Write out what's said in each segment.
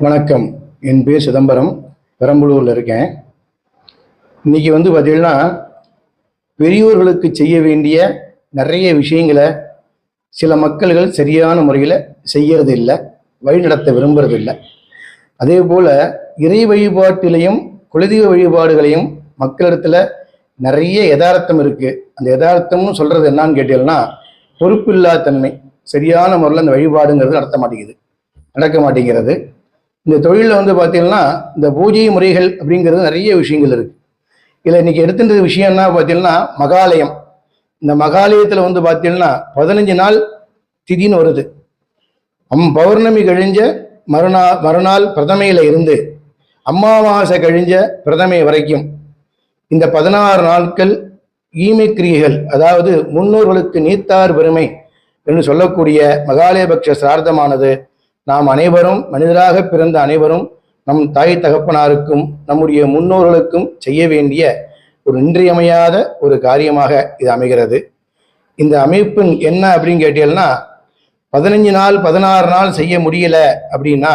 வணக்கம். என் பேர் சிதம்பரம். பெரம்பலூரில் இருக்கேன். இன்னைக்கு வந்து பார்த்தீங்கன்னா பெரியோர்களுக்கு செய்ய வேண்டிய நிறைய விஷயங்களை சில மக்கள்கள் சரியான முறையில் செய்கிறது இல்லை வழிநடத்த விரும்புறது இல்லை அதே போல் இறை வழிபாட்டிலையும் குலதெய்வ வழிபாடுகளையும் மக்களிடத்தில் நிறைய யதார்த்தம் இருக்குது அந்த யதார்த்தம்னு சொல்கிறது என்னன்னு கேட்டீங்கன்னா பொறுப்பில்லாத்தன்மை சரியான முறையில் அந்த வழிபாடுங்கிறது நடத்த மாட்டேங்குது. நடக்க மாட்டேங்கிறது. இந்த தொழிலில் வந்து பார்த்தீங்கன்னா இந்த பூஜை முறைகள் அப்படிங்கிறது நிறைய விஷயங்கள் இருக்கு. இதில் இன்னைக்கு எடுத்துட்ட விஷயம் என்ன பார்த்தீங்கன்னா மகாலயம். இந்த மகாலயத்தில் வந்து பார்த்தீங்கன்னா பதினஞ்சு நாள் திதின்னு வருது. அம் பௌர்ணமி கழிஞ்ச மறுநாள் மறுநாள் பிரதமையில் இருந்து அமாவாசை கழிஞ்ச பிரதமை வரைக்கும் இந்த பதினாறு நாட்கள் ஈமை கிரியைகள் அதாவது முன்னோர்களுக்கு நீத்தார் பெருமை என்று சொல்லக்கூடிய மகாலயபக்ஷ சிரார்த்தமானது நாம் அனைவரும் மனிதராக பிறந்த அனைவரும் நம் தாய் தகப்பனாருக்கும் நம்முடைய முன்னோர்களுக்கும் செய்ய வேண்டிய ஒரு இன்றியமையாத ஒரு காரியமாக இது அமைகிறது. இந்த அமைப்பின் என்ன அப்படின்னு கேட்டீங்கன்னா பதினஞ்சு நாள் பதினாறு நாள் செய்ய முடியல அப்படின்னா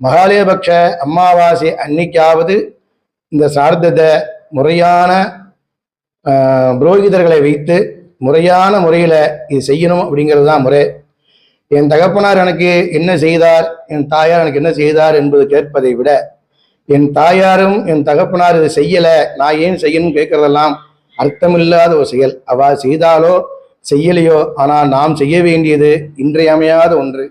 மகாலயபக்ஷ அமாவாசை அன்னைக்காவது இந்த சார்த்தத்தை முறையான புரோகிதர்களை வைத்து முறையான முறையில் இது செய்யணும் அப்படிங்கிறது தான் முறை. என் தகப்பனார் எனக்கு என்ன செய்தார்? என் தாயார் எனக்கு என்ன செய்தார் என்பது கேட்பதை விட என் தாயாரும் என் தகப்பனார் இதை செய்யல நான் ஏன் செய்யணும்னு கேட்கறதெல்லாம் அர்த்தமில்லாத ஒரு செயல். அவ செய்தாலோ செய்யலையோ ஆனால் நாம் செய்ய வேண்டியது இன்றியமையாத ஒன்று.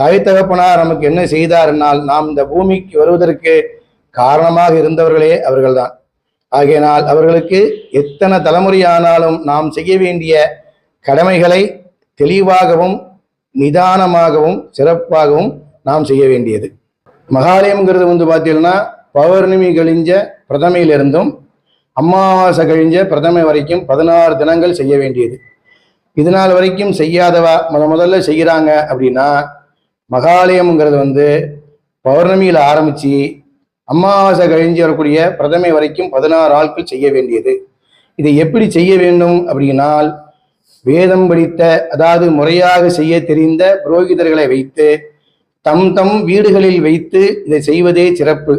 தாய் தகப்பனார் நமக்கு என்ன செய்தார் என்னால் நாம் இந்த பூமிக்கு வருவதற்கு காரணமாக இருந்தவர்களே அவர்கள்தான். ஆகையினால் அவர்களுக்கு எத்தனை தலைமுறையானாலும் நாம் செய்ய வேண்டிய கடமைகளை தெளிவாகவும் நிதானமாகவும் சிறப்பாகவும் நாம் செய்ய வேண்டியது. மகாலயம்ங்கிறது வந்து பார்த்தீங்கன்னா பௌர்ணமி கழிஞ்ச பிரதமையிலிருந்தும் அமாவாசை கழிஞ்ச பிரதமை வரைக்கும் பதினாறு தினங்கள் செய்ய வேண்டியது. இது நாள் வரைக்கும் செய்யாதவா முத முதல்ல செய்கிறாங்க அப்படின்னா மகாலயம்ங்கிறது வந்து பௌர்ணமியில் ஆரம்பித்து அமாவாசை கழிஞ்சு வரக்கூடிய பிரதமை வரைக்கும் பதினாறு ஆட்கள் செய்ய வேண்டியது. இதை எப்படி செய்ய வேண்டும் அப்படின்னால் வேதம் படித்த அதாவது முறையாக செய்ய தெரிந்த புரோகிதர்களை வைத்து தம் தம் வீடுகளில் வைத்து இதை செய்வதே சிறப்பு.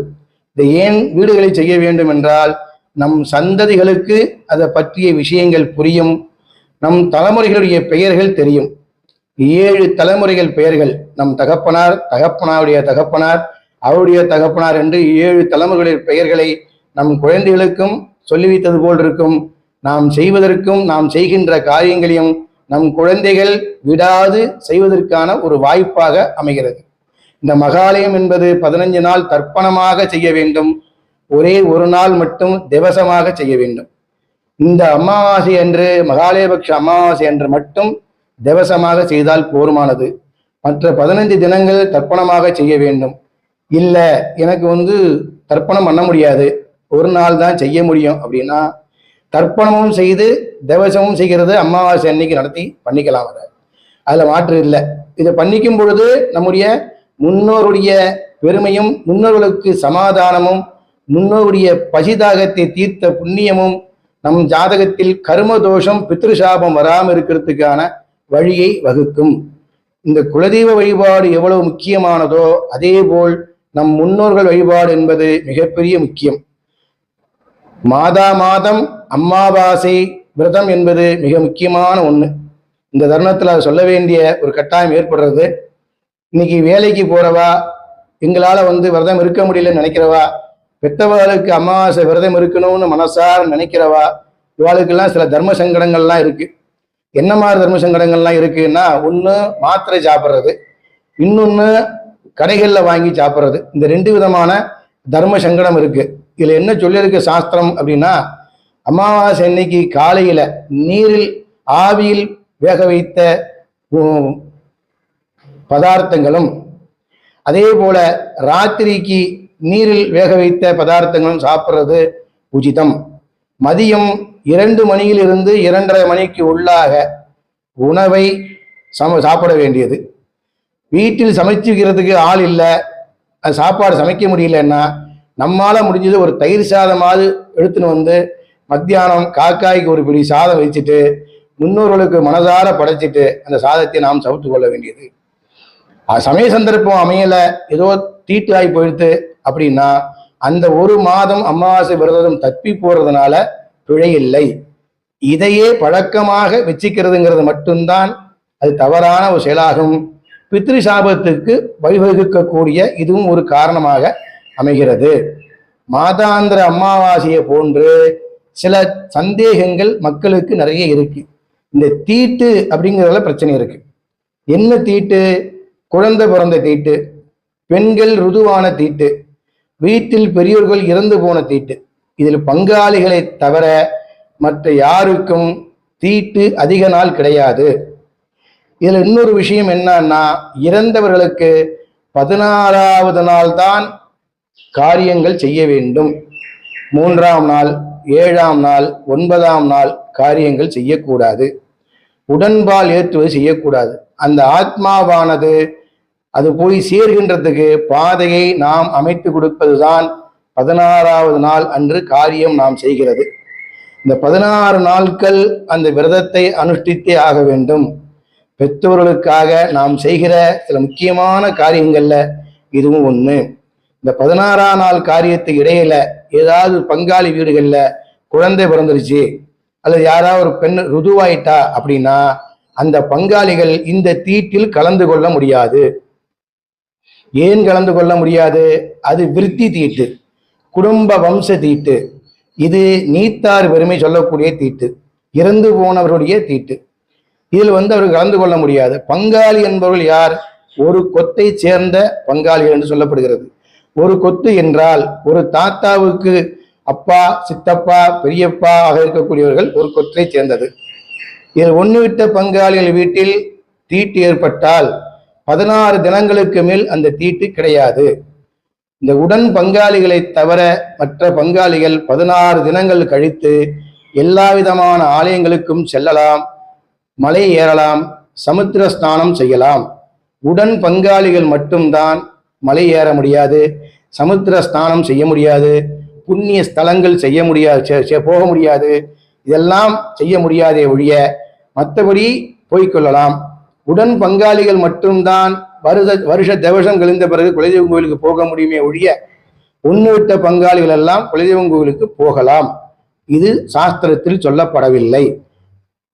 இதை ஏன் வீடுகளில் செய்ய வேண்டும் என்றால் நம் சந்ததிகளுக்கு அதை பற்றிய விஷயங்கள் புரியும் நம் தலைமுறைகளுடைய பெயர்கள் தெரியும். ஏழு தலைமுறைகள் பெயர்கள் நம் தகப்பனார் தகப்பனாருடைய தகப்பனார் அவருடைய தகப்பனார் என்று ஏழு தலைமுறைகளின் பெயர்களை நம் குழந்தைகளுக்கும் சொல்லி வைத்தது போல் இருக்கும். நாம் செய்வதற்கும் நாம் செய்கின்ற காரியங்களையும் நம் குழந்தைகள் விடாது செய்வதற்கான ஒரு வாய்ப்பாக அமைகிறது. இந்த மகாலயம் என்பது பதினஞ்சு நாள் தர்ப்பணமாக செய்ய வேண்டும். ஒரே ஒரு நாள் மட்டும் திவசமாக செய்ய வேண்டும். இந்த அமாவாசை அன்று மகாலயபக்ஷ அமாவாசை அன்று மட்டும் திவசமாக செய்தால் போருமானது. மற்ற பதினைந்து தினங்கள் தர்ப்பணமாக செய்ய வேண்டும். இல்லை எனக்கு வந்து தர்ப்பணம் பண்ண முடியாது. ஒரு நாள் தான் செய்ய முடியும் அப்படின்னா தர்ப்பணமும் செய்து தேவசமும் செய்கிறது அமாவாசை அன்னைக்கு நடத்தி பண்ணிக்கலாம் அதை. அதில் மாற்று இல்லை. இதை பண்ணிக்கும் பொழுது நம்முடைய முன்னோருடைய பெருமையும் முன்னோர்களுக்கு சமாதானமும் முன்னோருடைய பசிதாகத்தை தீர்த்த புண்ணியமும் நம் ஜாதகத்தில் கர்ம தோஷம் பித்ருசாபம் வராமல் இருக்கிறதுக்கான வழியை வகுக்கும். இந்த குலதெய்வ வழிபாடு எவ்வளவு முக்கியமானதோ அதே போல் நம் முன்னோர்கள் வழிபாடு என்பது மிகப்பெரிய முக்கியம். மாதா மாதம் அம்மாவாசை விரதம் என்பது மிக முக்கியமான ஒன்று இந்த தருணத்தில் சொல்ல வேண்டிய ஒரு கட்டாயம் ஏற்படுறது. இன்னைக்கு வேலைக்கு போறவா எங்களால் வந்து விரதம் இருக்க முடியலன்னு நினைக்கிறவா பெத்தவர்களுக்கு அமாவாசை விரதம் இருக்கணும்னு மனசார நினைக்கிறவா இவாளுக்கெல்லாம் சில தர்ம சங்கடங்கள்லாம் இருக்கு. என்ன மாதிரி தர்ம சங்கடங்கள்லாம் இருக்குன்னா ஒன்று மாத்திரை சாப்பிட்றது இன்னொன்று கடைகளில் வாங்கி சாப்பிட்றது. இந்த ரெண்டு விதமான தர்ம சங்கடம் இருக்குது இதில் என்ன சொல்லியிருக்கு சாஸ்திரம் அப்படின்னா அமாவாசை அன்னைக்கு காலையில் நீரில் ஆவியில் வேக வைத்த பதார்த்தங்களும் அதே போல ராத்திரிக்கு நீரில் வேக வைத்த பதார்த்தங்களும் சாப்பிட்றது உச்சிதம். மதியம் இரண்டு மணியிலிருந்து இரண்டரை மணிக்கு உள்ளாக உணவை சம சாப்பிட வேண்டியது. வீட்டில் சமைச்சுக்கிறதுக்கு ஆள் இல்லை சாப்பாடு சமைக்க முடியலன்னா நம்மால முடிஞ்சது ஒரு தயிர் சாதமாவது எடுத்துன்னு வந்து மத்தியானம் காக்காய்க்கு ஒரு பிடி சாதம் வச்சுட்டு முன்னோர்களுக்கு மனதார படைச்சிட்டு அந்த சாதத்தை நாம் சவுத்து கொள்ள வேண்டியது. சமய சந்தர்ப்பம் அமையல ஏதோ தீட்டு ஆகி போயிடுத்து அப்படின்னா அந்த ஒரு மாதம் அமாவாசை விரதம் தப்பி போறதுனால பிழை இல்லை. இதையே பழக்கமாக வச்சுக்கிறதுங்கிறது மட்டும்தான் அது தவறான ஒரு செயலாகும். பித்ரு சாபத்துக்கு வழிவகுக்கக்கூடிய இதுவும் ஒரு காரணமாக அமைகிறது. மாதாந்திர அமாவாசையை போன்று சில சந்தேகங்கள் மக்களுக்கு நிறைய இருக்கு. இந்த தீட்டு அப்படிங்கிறதுல பிரச்சனை இருக்கு. என்ன தீட்டு? குழந்தை பிறந்த தீட்டு பெண்கள் ருதுவான தீட்டு வீட்டில் பெரியோர்கள் இறந்து போன தீட்டு. இதில் பங்காளிகளை தவிர மற்ற யாருக்கும் தீட்டு அதிக நாள் கிடையாது. இதில் இன்னொரு விஷயம் என்னன்னா இறந்தவர்களுக்கு பதினாறாவது நாள் தான் காரியங்கள் செய்ய வேண்டும். மூன்றாம் நாள் ஏழாம் நாள் ஒன்பதாம் நாள் காரியங்கள் செய்யக்கூடாது. உடன்பால் ஏற்றுவது செய்யக்கூடாது. அந்த ஆத்மாவானது அது போய் சேர்கின்றதுக்கு பாதையை நாம் அமைத்து கொடுப்பதுதான் பதினாறாவது நாள் அன்று காரியம் நாம் செய்கிறது. இந்த பதினாறு நாட்கள் அந்த விரதத்தை அனுஷ்டித்தே ஆக வேண்டும். பெற்றோர்களுக்காக நாம் செய்கிற சில முக்கியமான காரியங்கள்ல இதுவும் ஒன்று இந்த பதினாறாம் நாள் காரியத்து இடையில ஏதாவது பங்காளி வீடுகள்ல குழந்தை பிறந்துருச்சு அல்லது யாராவது ஒரு பெண் ருதுவாயிட்டா அப்படின்னா அந்த பங்காளிகள் இந்த தீட்டில் கலந்து கொள்ள முடியாது. ஏன் கலந்து கொள்ள முடியாது? அது விருத்தி தீட்டு குடும்ப வம்ச தீட்டு. இது நீத்தார் பெருமை சொல்லக்கூடிய தீட்டு இறந்து போனவருடைய தீட்டு. இதில் வந்து அவர் கலந்து கொள்ள முடியாது. பங்காளி என்பவர்கள் யார்? ஒரு கொத்தை சேர்ந்த பங்காளிகள் என்று சொல்லப்படுகிறது. ஒரு கொத்து என்றால் ஒரு தாத்தாவுக்கு அப்பா சித்தப்பா பெரியப்பா ஆக இருக்கக்கூடியவர்கள் ஒரு கொத்தை சேர்ந்தது. இதில் ஒன்று விட்ட பங்காளிகள் வீட்டில் தீட்டு ஏற்பட்டால் பதினாறு தினங்களுக்கு மேல் அந்த தீட்டு கிடையாது. இந்த உடன் பங்காளிகளை தவிர மற்ற பங்காளிகள் பதினாறு தினங்கள் கழித்து எல்லா விதமான ஆலயங்களுக்கும் செல்லலாம் மலை ஏறலாம் சமுத்திர ஸ்நானம் செய்யலாம். உடன் பங்காளிகள் மட்டும்தான் மலை ஏற முடியாது சமுத்திர ஸ்நானம் செய்ய முடியாது புண்ணிய ஸ்தலங்கள் செய்ய முடியாது போக முடியாது. இதெல்லாம் செய்ய முடியாதே ஒழிய மற்றபடி போய்க்கொள்ளலாம் உடன் பங்காளிகள் மட்டும்தான் வருஷ வருஷ தவசம் கழிந்த பிறகு குலதெய்வம் கோவிலுக்கு போக முடியுமே ஒழிய ஒன்று விட்ட பங்காளிகள் எல்லாம் குலதெய்வம் கோயிலுக்கு போகலாம். இது சாஸ்திரத்தில் சொல்லப்படவில்லை.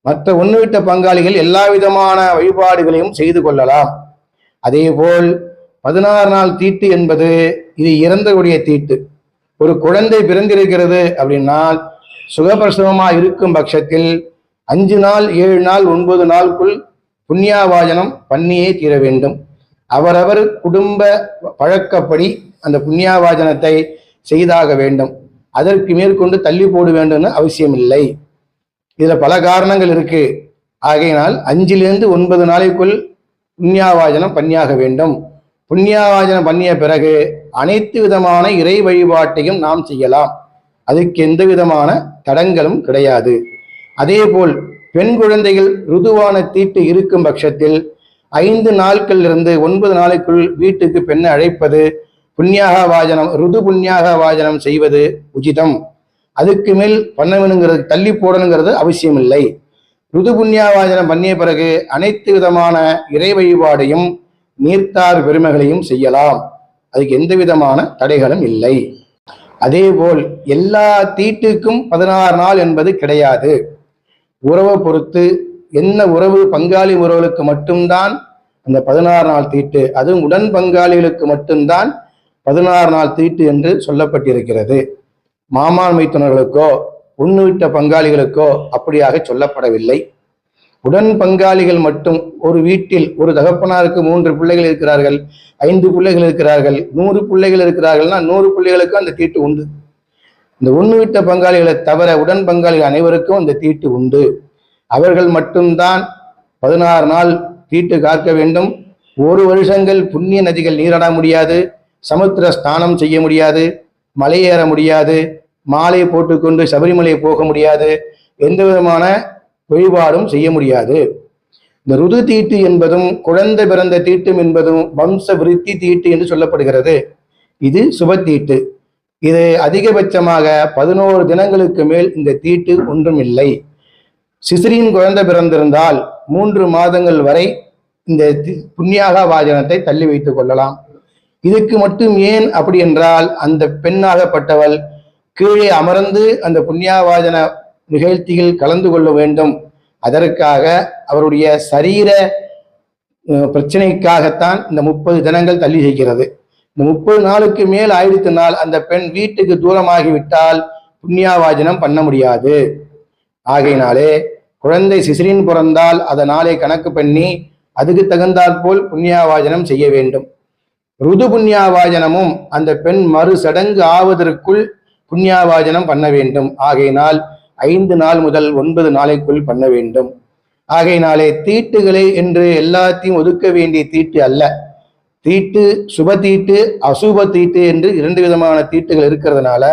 மற்ற ஒன்று விட்ட பங்காளிகள் எல்லா விதமான வழிபாடுகளையும் செய்து கொள்ளலாம். அதேபோல் பதினாறு நாள் தீட்டு என்பது இது இறந்தவுடைய தீட்டு. ஒரு குழந்தை பிறந்திருக்கிறது அப்படின்னால் சுகப்பிரசவமா இருக்கும் பட்சத்தில் அஞ்சு நாள் ஏழு நாள் ஒன்பது நாளுக்குள் புண்ணியாவாஜனம் பண்ணியே தீர வேண்டும். அவரவர் குடும்ப பழக்கப்படி அந்த புண்ணியாவாஜனத்தை செய்தாக வேண்டும். அதற்கு மேற்கொண்டு தள்ளி போட வேண்டும்னு அவசியம் இல்லை இதுல பல காரணங்கள் இருக்கு. ஆகையினால் அஞ்சிலிருந்து ஒன்பது நாளைக்குள் புண்ணியாவாஜனம் பண்ணியாக வேண்டும். புண்ணியாவாஜனம் பண்ணிய பிறகு அனைத்து விதமான இறை வழிபாட்டையும் நாம் செய்யலாம். அதுக்கு எந்த விதமான தடங்களும் கிடையாது. அதேபோல் பெண் குழந்தைகள் ருதுவான தீட்டு இருக்கும் பட்சத்தில் ஐந்து நாட்களிலிருந்து ஒன்பது நாளுக்குள் வீட்டுக்கு பெண்ணை அழைப்பது புண்ணியாக வாஜனம் ருது புண்ணியாக வாஜனம் செய்வது உச்சிதம். அதுக்கு மேல் பண்ண வேணுங்கிறது தள்ளி போடணுங்கிறது அவசியம் இல்லை ருது புண்ணியாவாஜனம் பண்ணிய பிறகு அனைத்து விதமான இறை வழிபாடையும் நீர்த்தார் பெருமைகளையும் செய்யலாம். அதுக்கு எந்த விதமான தடைகளும் இல்லை. அதேபோல் எல்லா தீட்டுக்கும் பதினாறு நாள் என்பது கிடையாது. உறவை பொறுத்து என்ன உறவு பங்காளி உறவுகளுக்கு மட்டும்தான் அந்த பதினாறு நாள் தீட்டு அதுவும் உடன் பங்காளிகளுக்கு மட்டும்தான் பதினாறு நாள் தீட்டு என்று சொல்லப்பட்டிருக்கிறது. மாமான் மைத்துனர்களுக்கோ உண்ணுவிட்ட பங்காளிகளுக்கோ அப்படியாக சொல்லப்படவில்லை. உடன் பங்காளிகள் மட்டும் ஒரு வீட்டில் ஒரு தகப்பனாருக்கு மூன்று பிள்ளைகள் இருக்கிறார்கள் ஐந்து பிள்ளைகள் இருக்கிறார்கள் நூறு பிள்ளைகள் இருக்கிறார்கள்னா நூறு பிள்ளைகளுக்கும் அந்த தீட்டு உண்டு. இந்த உண்ணுவிட்ட பங்காளிகளை தவிர உடன் பங்காளிகள் அனைவருக்கும் அந்த தீட்டு உண்டு. அவர்கள் மட்டும்தான் பதினாறு நாள் தீட்டு காக்க வேண்டும். ஒரு வருஷங்கள் புண்ணிய நதிகள் நீராட முடியாது சமுத்திர ஸ்நானம் செய்ய முடியாது மலையேற முடியாது மாலை போட்டுக்கொண்டு சபரிமலை போக முடியாது. எந்த விதமான வழிபாடும் செய்ய முடியாது. இந்த ருது தீட்டு என்பதும் குழந்தை பிறந்த தீட்டும் என்பதும் வம்ச விருத்தி தீட்டு என்று சொல்லப்படுகிறது. இது சுபத்தீட்டு இது அதிகபட்சமாக பதினோரு தினங்களுக்கு மேல் இந்த தீட்டு ஒன்றும் இல்லை சிசிரியின் குழந்தை பிறந்திருந்தால் மூன்று மாதங்கள் வரை இந்த தி- புண்ணியாக வாஜனத்தை தள்ளி வைத்துக் கொள்ளலாம். இதுக்கு மட்டும் ஏன் அப்படி என்றால் அந்த பெண்ணாகப்பட்டவள் கீழே அமர்ந்து அந்த புண்ணியாவாஜன நிகழ்ச்சியில் கலந்து கொள்ள வேண்டும். அதற்காக அவருடைய சரீர பிரச்சனைக்காகத்தான் இந்த முப்பது தினங்கள் தள்ளி செய்கிறது இந்த முப்பது நாளுக்கு மேல் ஆயிடுத்தினால் அந்த பெண் வீட்டுக்கு தூரமாகிவிட்டால் புண்ணியாவாஜனம் பண்ண முடியாது. ஆகையினாலே குழந்தை சிசிரின் பிறந்தால் அதை நாளை கணக்கு பண்ணி அதுக்கு தகுந்தாற்போல் புண்ணியாவாஜனம் செய்ய வேண்டும். ருது புண்ணியாவாஜனமும் அந்த பெண் மறு சடங்கு ஆவதற்குள் புண்ணியாவாஜனம் பண்ண வேண்டும். ஆகையினால் ஐந்து நாள் முதல் ஒன்பது நாளைக்குள் பண்ண வேண்டும். ஆகையினாலே தீட்டுகளை என்று எல்லாத்தையும் ஒதுக்க வேண்டிய தீட்டு அல்ல. தீட்டு சுப தீட்டு அசுப தீட்டு என்று இரண்டு விதமான தீட்டுகள் இருக்கிறதுனால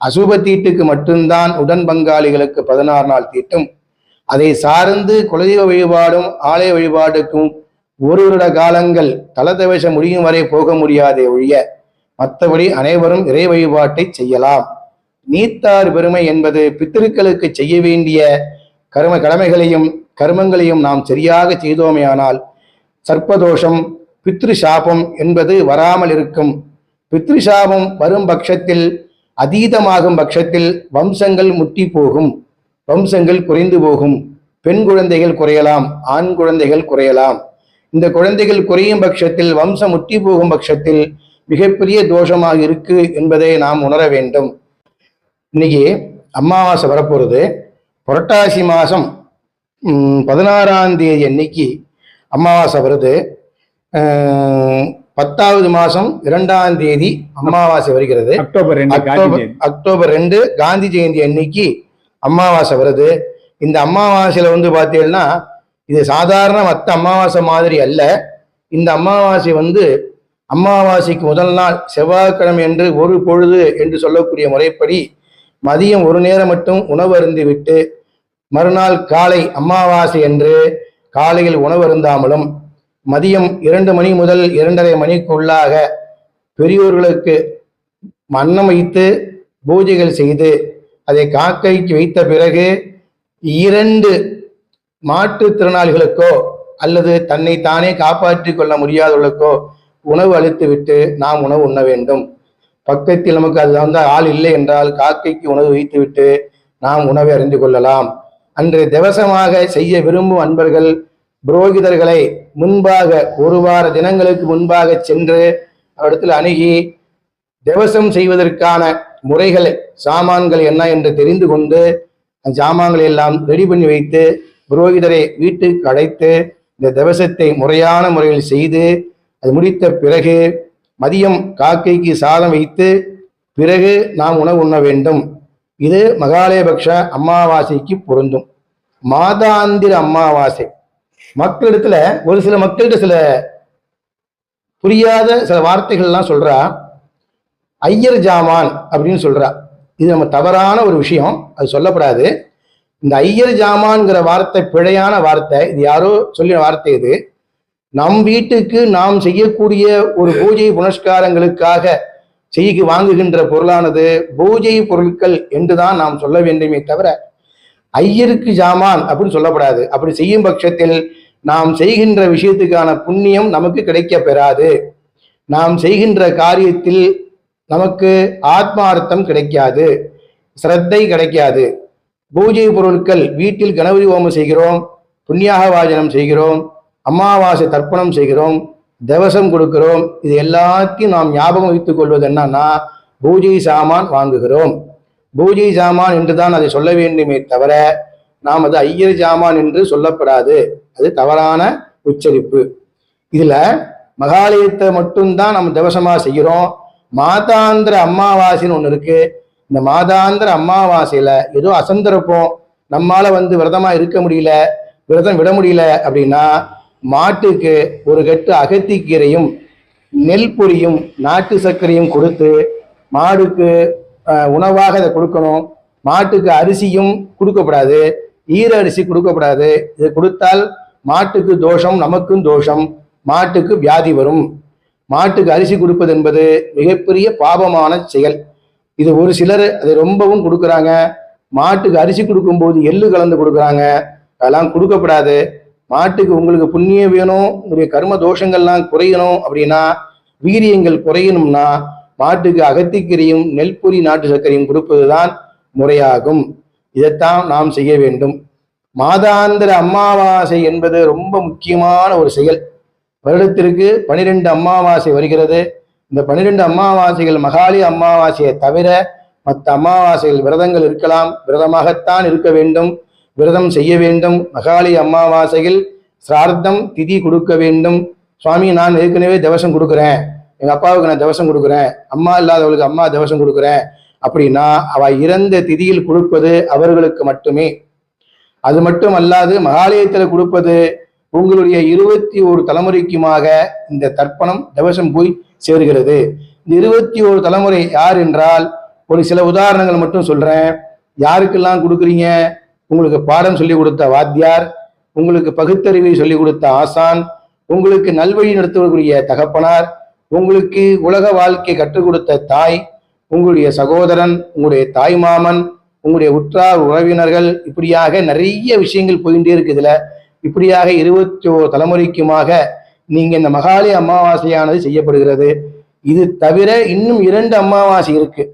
அசுப தீட்டுக்கு மட்டும்தான் உடன் பங்காளிகளுக்கு பதினாறு நாள் தீட்டும். அதை சார்ந்து குலதெய்வ வழிபாடும் ஆலய வழிபாடுக்கும் ஒரு வருட காலங்கள் தலதவசம் முடியும் வரை போக முடியாதே ஒழிய மற்றபடி அனைவரும் இறை வழிபாட்டை செய்யலாம். நீத்தார் பெருமை என்பது பித்திருக்களுக்கு செய்ய வேண்டிய கர்ம கடமைகளையும் கர்மங்களையும் நாம் சரியாக செய்தோமேயானால் சர்ப்பதோஷம் பித்ரு சாபம் என்பது வராமல் இருக்கும். பித்ரு சாபம் வரும் பட்சத்தில் அதீதமாகும் பட்சத்தில் வம்சங்கள் முட்டி போகும். வம்சங்கள் குறைந்து போகும். பெண் குழந்தைகள் குறையலாம் ஆண் குழந்தைகள் குறையலாம். இந்த குழந்தைகள் குறையும் பட்சத்தில் வம்சம் முட்டி போகும் பட்சத்தில் மிகப்பெரிய தோஷமாக இருக்கு என்பதை நாம் உணர வேண்டும். இன்னைக்கு அமாவாசை வரப்போறது. புரட்டாசி மாதம் பதினாறாம் தேதி அன்னைக்கு அமாவாசை வருது. பத்தாவது மாதம் இரண்டாம் தேதி அமாவாசை வருகிறது. அக்டோபர் ரெண்டு. அக்டோபர் ரெண்டு காந்தி ஜெயந்தி அன்னைக்கு அமாவாசை வருது. இந்த அமாவாசையில வந்து பார்த்தீங்கன்னா இது சாதாரண மற்ற அமாவாசை மாதிரி அல்ல. இந்த அமாவாசை வந்து அமாவாசைக்கு முதல் நாள் செவ்வாய்க்கிழமை என்று ஒரு பொழுது என்று சொல்லக்கூடிய முறைப்படி மதியம் ஒரு நேரம் மட்டும் உணவு அருந்தி விட்டு மறுநாள் காலை அமாவாசை என்று காலையில் உணவு அருந்தாமலும் மதியம் இரண்டு மணி முதல் இரண்டரை மணிக்குள்ளாக பெரியோர்களுக்கு மன்னம் வைத்து பூஜைகள் செய்து அதை காக்கைக்கு வைத்த பிறகு இரண்டு மாற்றுத்திறனாளிகளுக்கோ அல்லது தன்னை தானே காப்பாற்றிக் கொள்ள முடியாதவர்களுக்கோ உணவு அளித்துவிட்டு நாம் உணவு உண்ண வேண்டும். பக்கத்தில் நமக்கு அது வந்து ஆள் இல்லை என்றால் காக்கைக்கு உணவு வைத்துவிட்டு நாம் உணவை அறிந்து கொள்ளலாம். அன்று திவசமாக செய்ய விரும்பும் அன்பர்கள் புரோகிதர்களை முன்பாக ஒரு வார தினங்களுக்கு முன்பாக சென்று அவரிடத்தில் அணுகி திவசம் செய்வதற்கான முறைகளை சாமான்கள் என்ன என்று தெரிந்து கொண்டு அந்த சாமான்களை எல்லாம் ரெடி பண்ணி வைத்து புரோகிதரை வீட்டுக்கு அழைத்து இந்த திவசத்தை முறையான முறையில் செய்து அது முடித்த பிறகு மதியம் காக்கைக்கு சாதம் வைத்து பிறகு நாம் உணவு உண்ண வேண்டும். இது மகாலயபக்ஷ அமாவாசைக்கு பொருந்தும். மாதாந்திர அமாவாசை மக்களிடத்துல ஒரு சில மக்கள்கிட்ட சில புரியாத சில வார்த்தைகள்லாம் சொல்றா ஐயர் ஜாமான் அப்படின்னு சொல்றா. இது நம்ம தவறான ஒரு விஷயம் அது சொல்லப்படாது. இந்த ஐயர் ஜாமான்ங்கிற வார்த்தை பிழையான வார்த்தை இது யாரோ சொல்லின வார்த்தை இது. நம் வீட்டுக்கு நாம் செய்யக்கூடிய ஒரு பூஜை புனஸ்காரங்களுக்காக செய்கி வாங்குகின்ற பொருளானது பூஜை பொருட்கள் என்றுதான் நாம் சொல்ல வேண்டுமே தவிர ஐயருக்கு ஜாமான் அப்படின்னு சொல்லப்படாது. அப்படி செய்யும் பட்சத்தில் நாம் செய்கின்ற விஷயத்துக்கான புண்ணியம் நமக்கு கிடைக்க பெறாது நாம் செய்கின்ற காரியத்தில் நமக்கு ஆத்மார்த்தம் கிடைக்காது சிரத்தை கிடைக்காது. பூஜை பொருட்கள் வீட்டில் கணபதி ஹோமம் செய்கிறோம் புண்ணியாக வாஜனம் செய்கிறோம் அமாவாசை தர்ப்பணம் செய்கிறோம் தவசம் கொடுக்கிறோம் இது எல்லாத்தையும் நாம் ஞாபகம் வைத்துக் கொள்வது என்னன்னா பூஜை சாமான் வாங்குகிறோம். பூஜை சாமான் என்று தான் அதை சொல்ல வேண்டுமே தவிர நாம் அது ஐயர் ஜாமான் என்று சொல்லப்படாது. அது தவறான உச்சரிப்பு. இதுல மகாலயத்தை மட்டும்தான் நம்ம தவசமா செய்கிறோம். மாதாந்திர அமாவாசைன்னு ஒன்று இருக்கு. இந்த மாதாந்திர அம்மாவாசையில ஏதோ அசந்தரப்போம் நம்மால வந்து விரதமா இருக்க முடியல விரதம் விட முடியல அப்படின்னா மாட்டுக்கு ஒரு கட்டு அகத்திக்கீரையும் நெல் பொரியும் நாட்டு சர்க்கரையும் கொடுத்து மாடுக்கு உணவாக அதை கொடுக்கணும். மாட்டுக்கு அரிசியும் கொடுக்கப்படாது. ஈர அரிசி கொடுக்கப்படாது. இது கொடுத்தால் மாட்டுக்கு தோஷம் நமக்கும் தோஷம். மாட்டுக்கு வியாதி வரும். மாட்டுக்கு அரிசி கொடுப்பது என்பது மிகப்பெரிய பாபமான செயல். இது ஒரு சிலர் அதை ரொம்பவும் கொடுக்குறாங்க. மாட்டுக்கு அரிசி கொடுக்கும்போது எள்ளு கலந்து கொடுக்குறாங்க. அதெல்லாம் கொடுக்கப்படாது. மாட்டுக்கு உங்களுக்கு புண்ணியம் வேணும் உங்களுடைய கர்ம தோஷங்கள்லாம் குறையணும் அப்படின்னா வீரியங்கள் குறையணும்னா மாட்டுக்கு அகத்திக்கீரையும் நெல்புரி நாட்டு சர்க்கரையும் கொடுப்பதுதான் முறையாகும். இதைத்தான் நாம் செய்ய வேண்டும். மாதாந்திர அமாவாசை என்பது ரொம்ப முக்கியமான ஒரு செயல். வருடத்திற்கு பனிரெண்டு அமாவாசை வருகிறது. இந்த பனிரெண்டு அமாவாசைகள் மகாலி அமாவாசையை தவிர மற்ற அமாவாசைகள் விரதங்கள் இருக்கலாம். விரதமாகத்தான் இருக்க வேண்டும். விரதம் செய்ய வேண்டும். மகாலி அமாவாசையில் சிரார்த்தம் திதி கொடுக்க வேண்டும். சுவாமி நான் ஏற்கனவே தவசம் கொடுக்குறேன். எங்கள் அப்பாவுக்கு நான் தவசம் கொடுக்குறேன். அம்மா இல்லாதவளுக்கு அம்மா தவசம் கொடுக்குறேன். அப்படின்னா அவ இறந்த திதியில் கொடுப்பது அவர்களுக்கு மட்டுமே. அது மட்டும் அல்லாது மகாலயத்தில் கொடுப்பது உங்களுடைய இருபத்தி ஒரு தலைமுறைக்குமாக இந்த தர்ப்பணம் தவசம் போய் சேர்கிறது. இந்த இருபத்தி ஒரு தலைமுறை யார் என்றால் ஒரு சில உதாரணங்கள் மட்டும் சொல்றேன். யாருக்கெல்லாம் கொடுக்குறீங்க? உங்களுக்கு பாடம் சொல்லி கொடுத்த வாத்தியார் உங்களுக்கு பகுத்தறிவை சொல்லிக் கொடுத்த ஆசான் உங்களுக்கு நல்வழி நடத்தக்கூடிய தகப்பனார் உங்களுக்கு உலக வாழ்க்கை கற்றுக் கொடுத்த தாய் உங்களுடைய சகோதரன் உங்களுடைய தாய் மாமன் உங்களுடைய உற்றார் உறவினர்கள் இப்படியாக நிறைய விஷயங்கள் போயிட்டே இருக்கு இதுல. இப்படியாக இருபத்தி ஓ தலைமுறைக்குமாக நீங்க இந்த மகாலி அமாவாசையானது செய்யப்படுகிறது. இது தவிர இன்னும் இரண்டு அமாவாசை இருக்கு.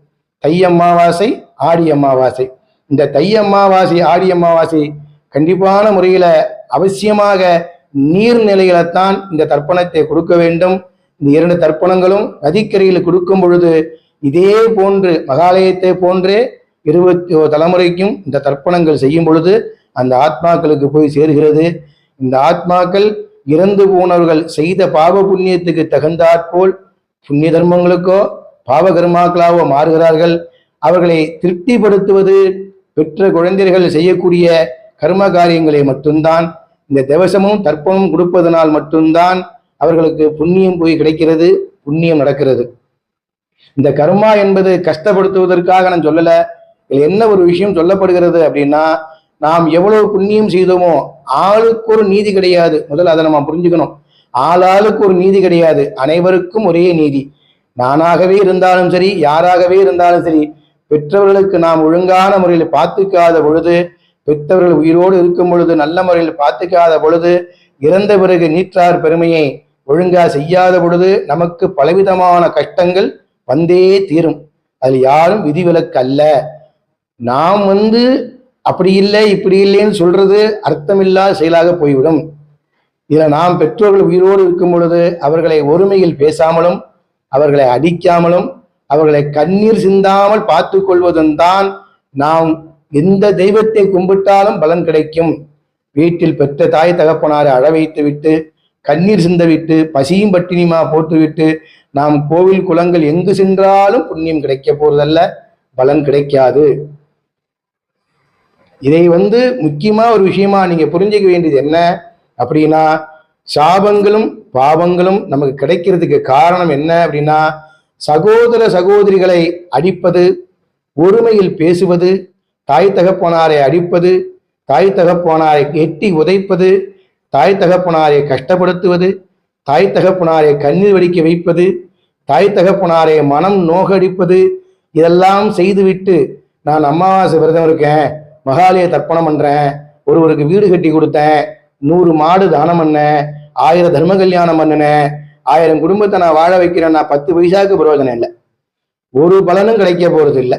தை அமாவாசை ஆடி அமாவாசை. இந்த தை அமாவாசை ஆடி அமாவாசை கண்டிப்பான முறையில் அவசியமாக நீர்நிலைகளைத்தான் இந்த தர்ப்பணத்தை கொடுக்க வேண்டும். இந்த இரண்டு தர்ப்பணங்களும் நதிக்கரையில் கொடுக்கும் பொழுது இதே போன்று மகாலயத்தை போன்றே இருபத்தி தலைமுறைக்கும் இந்த தர்ப்பணங்கள் செய்யும் பொழுது அந்த ஆத்மாக்களுக்கு போய் சேர்கிறது. இந்த ஆத்மாக்கள் இறந்து போனவர்கள் செய்த பாவ புண்ணியத்துக்கு தகுந்தாற்போல் புண்ணிய தர்மங்களுக்கோ பாவகர்மாக்களாவோ மாறுகிறார்கள். அவர்களை திருப்திப்படுத்துவது பெற்ற குழந்தைகள் செய்யக்கூடிய கர்ம காரியங்களை மட்டும்தான் இந்த திவசமும் தர்ப்பமும் கொடுப்பதனால் மட்டும்தான் அவர்களுக்கு புண்ணியம் போய் கிடைக்கிறது புண்ணியம் நடக்கிறது. இந்த கர்மா என்பது கஷ்டப்படுத்துவதற்காக நான் சொல்லல. இதில் என்ன ஒரு விஷயம் சொல்லப்படுகிறது அப்படின்னா நாம் எவ்வளவு புண்ணியம் செய்தோமோ ஆளுக்கு ஒரு நீதி கிடையாது. முதல்ல அதை நம்ம புரிஞ்சுக்கணும். ஆளாளுக்கு ஒரு நீதி கிடையாது. அனைவருக்கும் ஒரே நீதி. நானாகவே இருந்தாலும் சரி யாராகவே இருந்தாலும் சரி பெற்றவர்களுக்கு நாம் ஒழுங்கான முறையில் பார்த்துக்காத பொழுது பெற்றவர்கள் உயிரோடு இருக்கும் பொழுது நல்ல முறையில் பார்த்துக்காத பொழுது இறந்த பிறகு நீற்றார் பெருமையை ஒழுங்கா செய்யாத பொழுது நமக்கு பலவிதமான கஷ்டங்கள் வந்தே தீரும். அதில் யாரும் விதிவிலக்கு அல்ல. நாம் வந்து அப்படி இல்லை இப்படி இல்லைன்னு சொல்றது அர்த்தமில்லாத செயலாக போய்விடும். இதில் நாம் பெற்றோர்கள் உயிரோடு இருக்கும் பொழுது அவர்களை ஒருமையில் பேசாமலும் அவர்களை அடிக்காமலும் அவர்களை கண்ணீர் சிந்தாமல் பார்த்து கொள்வதும் தான் நாம் எந்த தெய்வத்தை கும்பிட்டாலும் பலன் கிடைக்கும். வீட்டில் பெற்ற தாய் தகப்பனாரை அழ வைத்து விட்டு கண்ணீர் சிந்த விட்டு பசியும் பட்டினியுமா போட்டுவிட்டு நாம் கோவில் குளங்கள் எங்கு சென்றாலும் புண்ணியம் கிடைக்க போறதல்ல பலன் கிடைக்காது. இதை வந்து முக்கியமா ஒரு விஷயமா நீங்க புரிஞ்சுக்க வேண்டியது என்ன அப்படின்னா சாபங்களும் பாவங்களும் நமக்கு கிடைக்கிறதுக்கு காரணம் என்ன அப்படின்னா சகோதர சகோதரிகளை அடிப்பது ஒருமையில் பேசுவது தாய் தகப்பனாரை அடிப்பது தாய் தகப்பனாரை எட்டி உதைப்பது தாய் தகப்பனாரை கஷ்டப்படுத்துவது தாய் தகப்பனாரை கண்ணீர் வடிக்க வைப்பது தாய் தகப்பனாரை மனம் நோகடிப்பது இதெல்லாம் செய்துவிட்டு நான் அமாவாசை விரதம் இருக்கேன் மகாலய தர்ப்பணம் பண்றேன் ஒருவருக்கு வீடு கட்டி கொடுத்தேன் நூறு மாடு தானம் பண்ணேன் ஆயிரம் தர்ம கல்யாணம் பண்ணினேன் ஆயிரம் குடும்பத்தை நான் வாழ வைக்கிறேன் நான் பத்து பைசாவுக்கு பிரயோஜனம் இல்லை. ஒரு பலனும் கிடைக்க போறது இல்லை.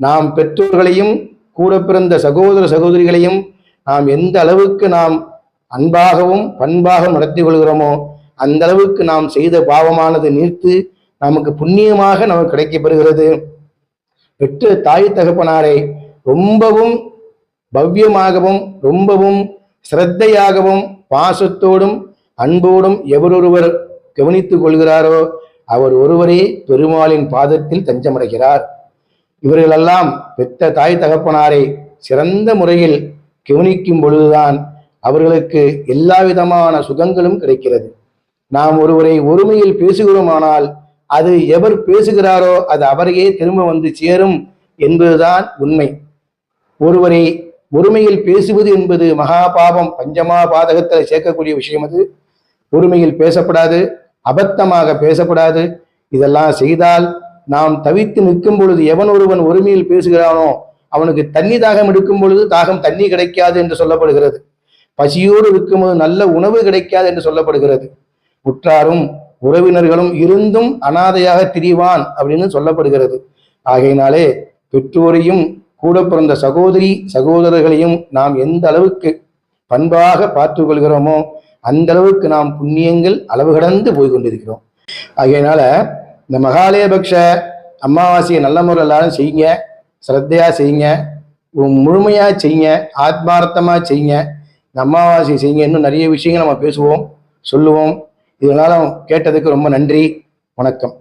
நாம் பெற்றோர்களையும் கூட பிறந்த சகோதர சகோதரிகளையும் நாம் எந்த அளவுக்கு நாம் அன்பாகவும் பண்பாகவும் நடத்தி கொள்கிறோமோ அந்த அளவுக்கு நாம் செய்த பாவமானது நீர்த்து நமக்கு புண்ணியமாக நமக்கு கிடைக்கப்பெறுகிறது பெற்ற தாய் தகப்பனாரை ரொம்பவும் பவ்யமாகவும் ரொம்பவும் சிரத்தையாகவும் பாசத்தோடும் அன்போடும் எவரொருவர் கவனித்துக் கொள்கிறாரோ? அவர் ஒருவரே பெருமாளின் பாதத்தில் தஞ்சமடைகிறார். இவர்களெல்லாம் பெத்த தாய் தகப்பனாரை சிறந்த முறையில் கவனிக்கும் பொழுதுதான் அவர்களுக்கு எல்லா விதமான சுகங்களும் கிடைக்கிறது. நாம் ஒருவரை ஒருமையில் பேசுகிறோமானால் அது எவர் பேசுகிறாரோ அது அவரையே திரும்ப வந்து சேரும் என்பதுதான் உண்மை. ஒருவரை ஒருமையில் பேசுவது என்பது மகா பாபம் பஞ்சமா பாதகத்தில் சேர்க்கக்கூடிய விஷயம் அது. ஒருமையில் பேசப்படாது. அபத்தமாக பேசக்கூடாது. இதெல்லாம் செய்தால் நாம் தவித்து நிற்கும் பொழுது எவன் ஒருவன் ஒருமையில் பேசுகிறானோ அவனுக்கு தண்ணி தாகம் எடுக்கும் பொழுது தாகம் தண்ணி கிடைக்காது என்று சொல்லப்படுகிறது. பசியோடு இருக்கும்போது நல்ல உணவு கிடைக்காது என்று சொல்லப்படுகிறது. உற்றாரும் உறவினர்களும் இருந்தும் அனாதையாக திரிவான் அப்படின்னு சொல்லப்படுகிறது. ஆகையினாலே பெற்றோரையும் கூட பிறந்த சகோதரி சகோதரர்களையும் நாம் எந்த அளவுக்கு பண்பாக பார்த்து கொள்கிறோமோ அந்த அளவுக்கு நாம் புண்ணியங்கள் அளவு கடந்து போய் கொண்டிருக்கிறோம். ஆகையினால இந்த மகாலயபக்ஷ அமாவாசையை நல்ல முறையில் எல்லாரும் செய்யுங்க சிரத்தையா செய்யுங்க முழுமையா செய்யுங்க ஆத்மார்த்தமா செய்யுங்க இந்த அமாவாசையை செய்யுங்க. இன்னும் நிறைய விஷயங்கள் நம்ம பேசுவோம் சொல்லுவோம். இதனால கேட்டதுக்கு ரொம்ப நன்றி வணக்கம்.